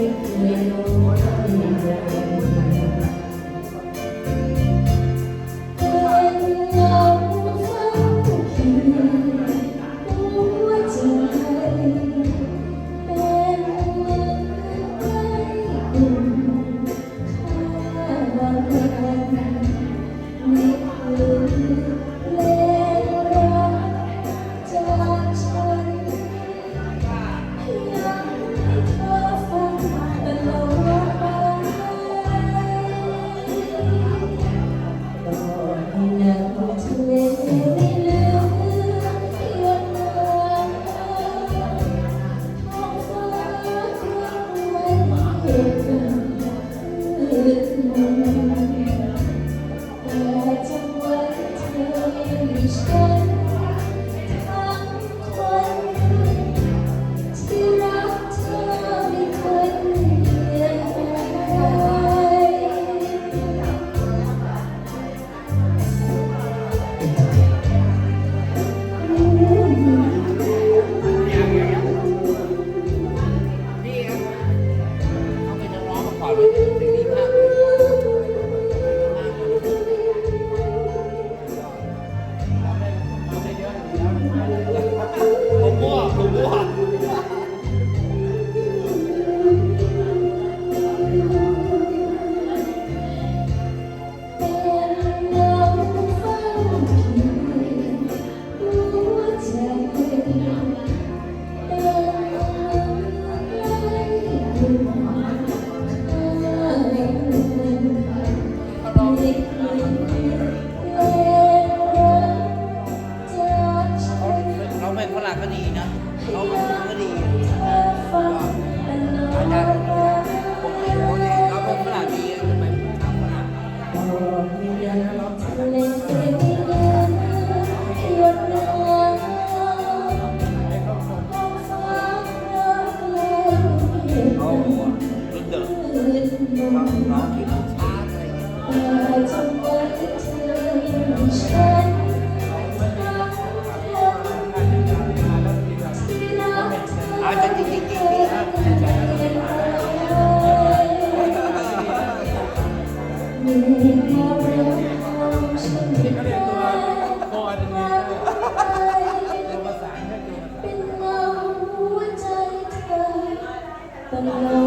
Thank you. ร้องร้องถึงช้าอะไรอย่างน้ยอาจจะจริงจริงจริมีคเาเรีกตัวบอนี่ตัวภาษาแค่ตัวภาษา Thank you.